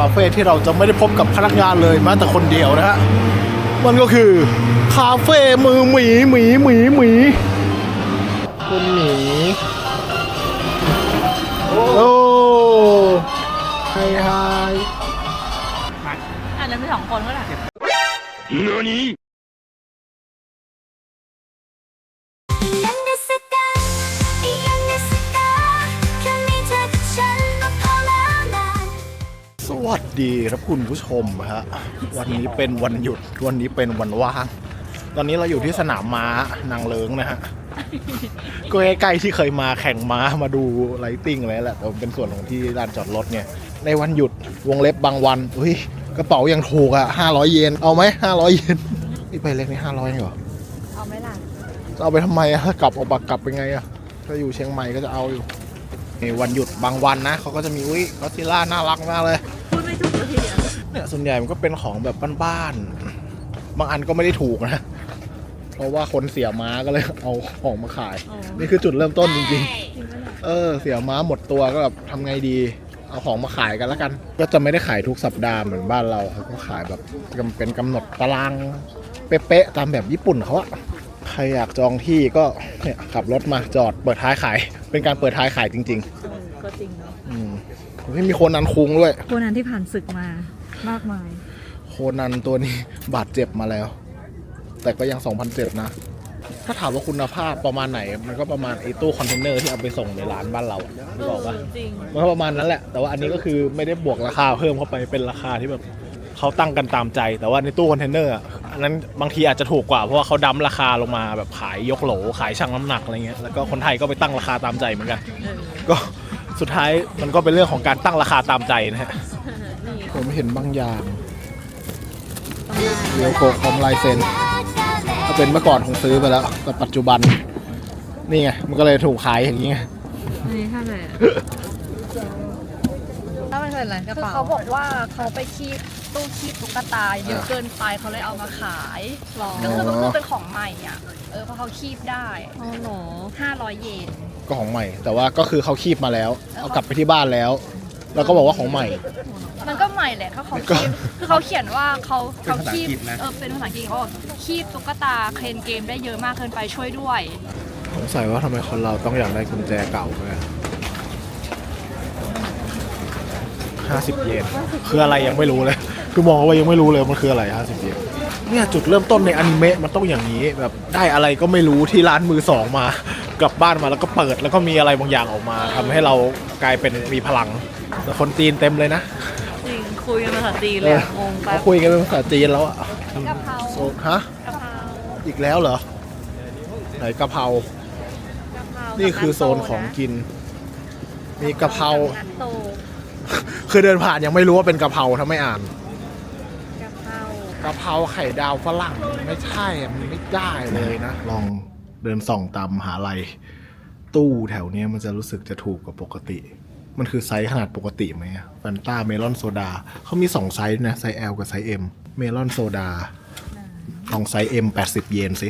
คาเฟ่ที่เราจะไม่ได้พบกับพนักงานเลยแม้แต่คนเดียวนะฮะมันก็คือคาเฟ่มือหมีหมีหมีหมีคุณหมีโอ้ไฮไฮอะแล้วมีสองคนก็แหละยั วัสดีครับคุณผู้ชมฮะวันนี้เป็นวันหยุดวันนี้เป็นวันว่าง ตอนนี้เราอยู่ที่สนามม้านางเลิงนะฮะก็ใกล้ๆที่เคยมาแข่งม้ามาดูไลติ้งอะไรแหละแต่มันเป็นส่วนของที่ลานจอดรถเนี่ย ในวันหยุดวงเล็บบางวันเฮ้ยกระเป๋ายังถูกอะ500เยนเอาไหม500เยนนี่ไปเล็กนี่500เหรอเอาไหมล่ะจะเอาไปทำไมอะกลับเอาบักกลับเป็นไงอะถ้าอยู่เชียงใหม่ก็จะเอาอยู่นี่วันหยุดบางวันนะเขาก็จะมีอุ้ยก็ซิล่าน่ารักมากเลย เดียวเนี่ยส่วนใหญ่มันก็เป็นของแบบบ้านๆบางอันก็ไม่ได้ถูกนะ เพราะว่าคนเสียม้าก็เลยเอาของมาขายนี่คือจุดเริ่มต้นจริงๆ เออ เสียม้าหมดตัวก็แบบทำไงดี เอาของมาขายกันแล้วกัน ก็จะไม่ได้ขายทุกสัปดาห์เหมือนบ้านเราเขาก็ขายแบบเป็นกำหนดตารางเป๊ะๆตามแบบญี่ปุ่นเขาอะใครอยากจองที่ก็เนี่ยขับรถมาจอดเปิดท้ายขาย เป็นการเปิดท้ายขายจริงเออก็จริงเนาะๆ อืมไม่มีโคนนันคุงด้วยพวกนั้นที่ผ่านศึกมา มากมาย โคนันตัวนี้ บาดเจ็บมาแล้ว แต่ก็ยัง2,007นะ ถ้าถามว่าคุณภาพประมาณไหน มันก็ประมาณไอ้ตู้คอนเทนเนอร์ที่เอาไปส่งในร้านบ้านเราอะไม่บอกว่าจริง มันก็ประมาณนั้นแหละ แต่ว่าอันนี้ก็คือไม่ได้บวกราคาเพิ่มเข้าไปเป็นราคาที่แบบเขาตั้งกันตามใจ แต่ว่าในตู้คอนเทนเนอร์อะอันนั้นบางทีอาจจะถูกกว่าเพราะว่าเขาดั้มราคาลงมาแบบขายยกโหลขายชั่งน้ำหนักอะไรเงี้ยแล้วก็คนไทยก็ไปตั้งราคาตามใจเหมือนกันเออก็สุดท้ายมันก็เป็นเรื่องของการตั้งราคาตามใจนะฮะนี่ ผมเห็นบางอย่างเรียวโกะคอมลายเซ็นถ้าเป็นเมื่อก่อนคงซื้อไปแล้ว แต่ปัจจุบัน นี่ไง มันก็เลยถูกขายอย่างนี้ไงอันนี้เท่าไหร่อะถ้ามันเป็นอะไรกระคือเป๋าเขาบอกว่าเขาไปคีบตู้คีบตุ๊กตาเยอะเกินไปเขาเลยเอามาขาย หรอก็คือมันคือเป็นของใหม่อะ เออเพราะเขาคีบได้อ๋อเหรอ500เยนก็ของใหม่ แต่ว่าก็คือเขาคีบมาแล้ว เอากลับไปที่บ้านแล้ว แล้วก็บอกว่าของใหม่ มันก็ใหม่แหละถ้าเขาก็คีบคือเขาเขียนว่าเขาเป็นเขาภาษาคีอับงกฤษนะเออเป็นภาษาอังกฤษเขาบอกคีบตุ๊กตาเคลนเกมได้เยอะมากเกินไปช่วยด้วยสงสัยว่าทำไมคนเราต้องอยากได้กุญแจเก่าด้วยห้าสิบเยนคืออะไรยังไม่รู้เลย คือมองว่ายังไม่รู้เลยมันคืออะไรห้าสิบเยนเนี่ยจุดเริ่มต้นในอนิเมะมันต้องอย่างนี้แบบได้อะไรก็ไม่รู้ที่ร้านมือสองมา กลับบ้านมาแล้วก็เปิดแล้วก็มีอะไรบางอย่างออกมาทำให้เรากลายเป็นมีพลังแต่คนจีนเต็มเลยนะจริงคุยกันภาษาจีนเลยอะงงไปเขาคุยกันเป็นภาษาจีนแล้วอะกะเพราโซฮะกะเพราอีกแล้วเหรอไหนกะเพรากะเพรานี่คือโซนของกิน มีกะเพรานัตโตคือเดินผ่านยังไม่รู้ว่าเป็นกะเพราถ้าไม่อ่านกะเพรากะเพราไข่ดาวฝรั่งไม่ใช่อะมันไม่ได้เลยนะ ลอง เดินส่องตามมหาลัยตู้แถวเนี้ยมันจะรู้สึกจะถูกกว่าปกติ มันคือไซส์ขนาดปกติไหมแฟนต้าเมลอนโซดาเขามีสองไซส์นะ ไซส์ L กับไซส์ M เมลอนโซดาลองไซส์ M 80 เยนสิ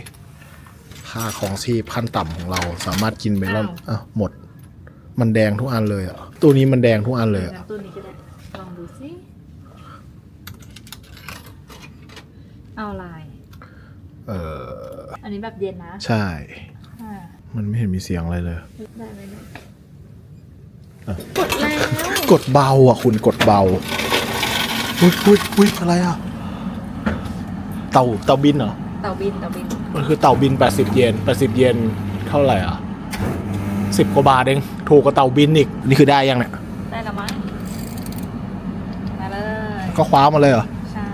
ค่าของชีพขั้นต่ำของเราสามารถกินเมลอนอะหมด มันแดงทุกอันเลยอะตัวนี้มันแดงทุกอันเลยอะงั้นตู้นี้ก็ได้ ลองดูสิ เอาลาย เอออันนี้แบบเย็นนะใช่ อ่ามันไม่เห็นมีเสียงอะไรเลย ได้ไหมเนี่ยอะ กดแล้วกดเบาอะคุณกดเบาอุ้ยอุ้ยอุ้ยอะไรอะ เต่าเต่าบินเหรอ เต่าบินเต่าบินมันคือเต่าบิน 80 เยน 80 เยนเท่าไหร่อะสิบกว่าบาทเอง ถูกกว่าเต่าบินอีก นี่คือได้ยังเนี่ย ได้และมั้งมาเลยก็คว้ามาเลยเหรอ ใช่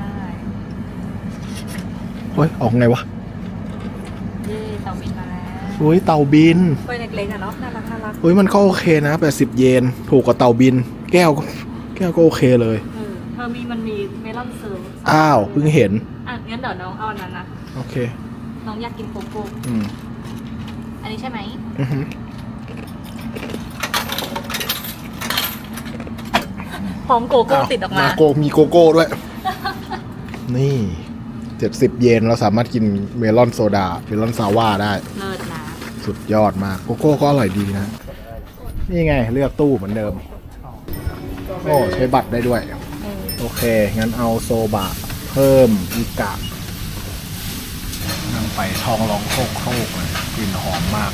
เฮ้ย ออกไงวะ เย่เต่าบินมาแล้ว อุ้ยเต่าบินตัวเล็กๆอะเนาะน่ารักน่ารักเฮ้ยมันก็โอเคนะ80 เยนถูกกว่าเต่าบิน แก้วก็แก้วก็โอเคเลย เออเธอมีมันมีเมลอนเซิร์ฟอ้าวเพิ่งเห็น อะงั้นเดี๋ยวน้องเอาอันนั้นนะโอเค น้องอยากกินโกโก้อืมอันนี้ใช่ไหมอือฮึพร้อมโกโก้ติดออกมา โกมีโกโก้ด้วย นี่เจ็ดสิบเยนเราสามารถกินเมลอนโซดา เมลอนซาว่าได้ เลิศนะ สุดยอดมากโกโก้ก็อร่อยดีนะ นี่ไงเลือกตู้เหมือนเดิม โอ้ใช้บัตรได้ด้วยอโอเค งั้นเอาโซบะ เพิ่มอีกะนั่งไปทองร้องโคกโคกเลยกลิ่นหอมมาก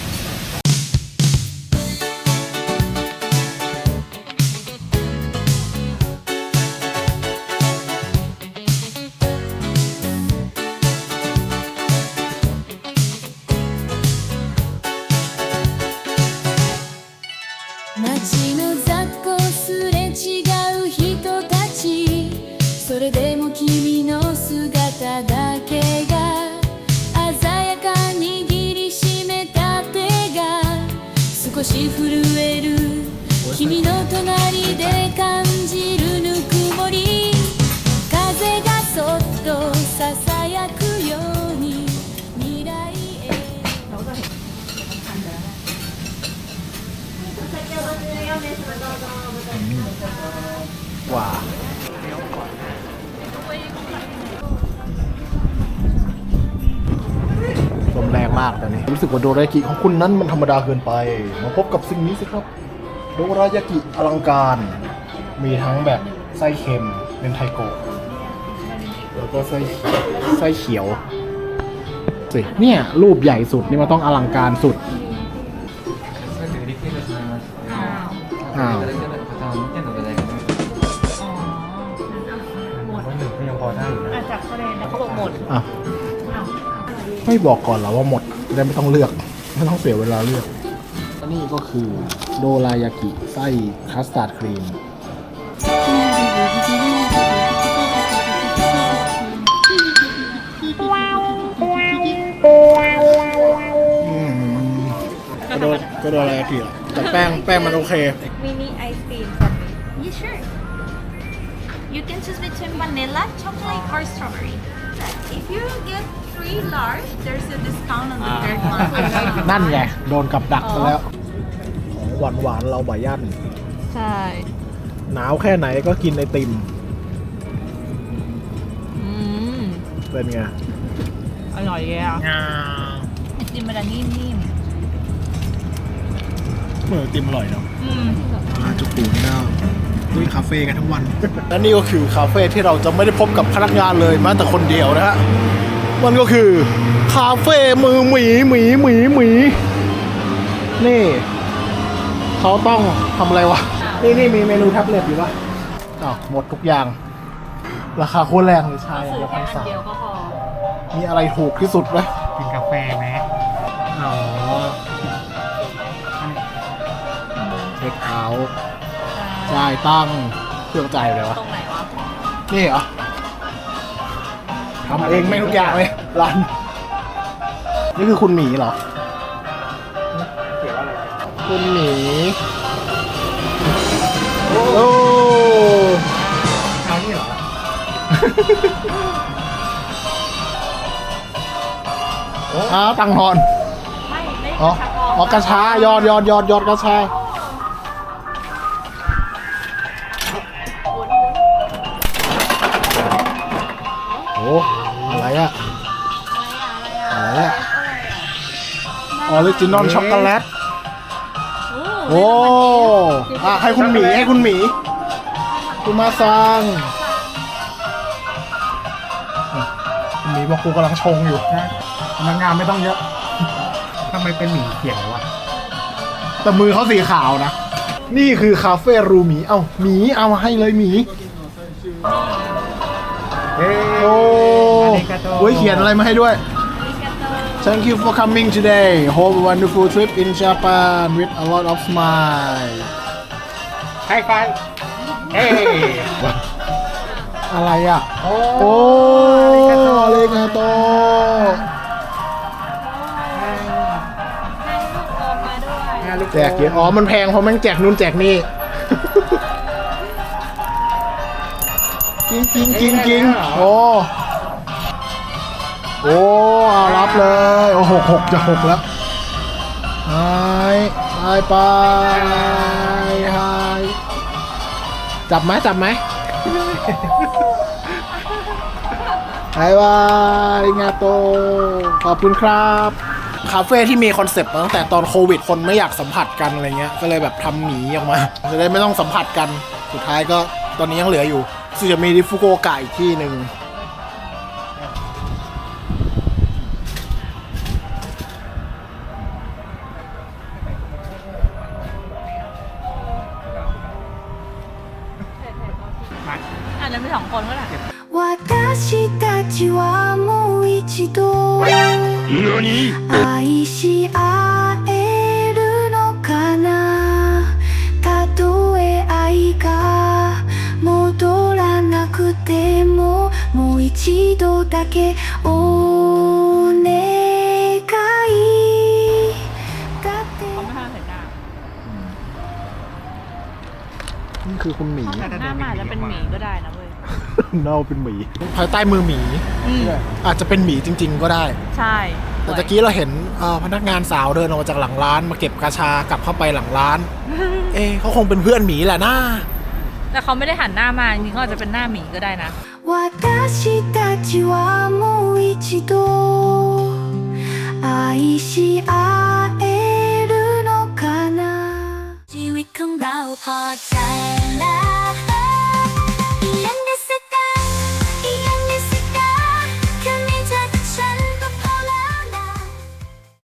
ว่าลมแรงมากตอนนี้ รู้สึกว่าโดรายากิของคุณนั้นมันธรรมดาเกินไป มาพบกับสิ่งนี้สิครับ โดรายากิอลังการ มีทั้งแบบไส้เค็มเป็นไทโกะแล้วก็ไส้ไส้เขียวสิเนี่ย รูปใหญ่สุดนี่มันต้องอลังการสุดอ้าว ไม่บอกก่อนเหรอว่าหมดจะได้ไม่ต้องเลือก ไม่ต้องเสียเวลาเลือกอันนี้ก็คือโดรายากิไส้คัสตาร์ดครีมก็โดนก็โดนอะไรกิแต่แป้งแป้งมันโอเคมินิไอศครีม Yeah, sure. You can choose between vanilla, chocolate, or strawberry. If you get three large, there's a discount on the third one. นั่นไง โดนกับดักไปแล้วของหวานหวานๆเราบายันใช่ หนาวแค่ไหนก็กินไอติม อืม เป็นไง อร่อยเลยอะ ไอติมมันจะนิ่มเหมือนไอติมอร่อยเนาะๆอืมอาจุกูนแล้วด้วยคาเฟ่กันทั้งวัน และนี่ก็คือคาเฟ่ที่เราจะไม่ได้พบกับพนักงานเลยแม้แต่คนเดียวนะฮะ มันก็คือ คาเฟ่มือหมีหมีหมีหมีนี่เขาต้องทำอะไรวะ นี่นี่มีเมนูแท็บเล็ตอยู่ปะอ้าวหมดทุกอย่าง ราคาโคตรแรงเลยชายซื้อละแค่พันอันสามเดียวก็พอมีอะไรถูกที่สุดไหมกินกาแฟไหมอ๋อเช็คเอาท์จ่ายตั้งค์เครื่องจ่ายอยู่ไหนวะตรงไหนวะนี่เหรอ ทำเองไม่ทุกอย่างเลยรันนี่คือคุณหมีเหรอเกี่ยวอะไรคุณหมี โอ้เอานี่เหรอ อ้าวตังค์ทอน ไม่ไม่อ๋อชักออกอ๋อกระชายอดยอดยอดยอดกระชาโอ้ อะไรอะอะไรอะออริจินอลช็อกโกแลต โอ้อะให้คุณหมีให้คุณหมี คุณมาซังอะคุณหมีบอกกูกำลังชงอยู่พนักงานไม่ต้องเยอะทำไมเป็นหมีเขียววะแต่มือเขาสีขาวนะ นี่คือคาเฟ่รูหมี เอ้าหมีเอามาให้เลยหมีเอ้โอ้ อาริกาโตโอ้ยเขียนอะไรมาให้ด้วย Thank you for coming today. Hope a wonderful trip in Japan with a lot of smile. ไฮไฟเอ้อะไรอะ โอ้โอ้เลกาโตแจกเยอะอ๋อ มันแพงเพราะแม่งแจกนู่นแจกนี่จริงจริงจริงจริงโอ้ โอ้เอารับเลยโอ้หกหกจะหกแล้วไฮไฮไปไฮจับไหมจับไหมบายบายงาโต ขอบคุณครับคาเฟ่ที่มีคอนเซปต์ตั้งแต่ตอนโควิดคนไม่อยากสัมผัสกันอะไรเงี้ย ก็เลยแบบทำหมีออกมา จะได้ไม่ต้องสัมผัสกัน สุดท้ายก็ตอนนี้ยังเหลืออยู่สึจะมีที่ฟุกุโอกะอีกที่หนึ่ง う一度愛し合えるのかなたとえ愛が戻らなくてももう一度だけお願いだって เขาไม่ห้ามใส่หน้า นี่คือคุณหมี หน้ามาอาจจะเป็นหมีก็ได้นะเว้ย เน่าเป็นหมีภายใต้มือหมี อาจจะเป็นหมีจริง ๆ ก็ได้ ใช่ แต่ตะกี้เราเห็นพนักงานสาวเดินออกมาจากหลังร้าน มาเก็บกาชากลับเข้าไปหลังร้าน เอ๊เขาคงเป็นเพื่อนหมีแหละนะแต่เขาไม่ได้หันหน้ามาจริงๆเขาอาจจะเป็นหน้าหมีก็ได้นะชีวิตของเราพอใจ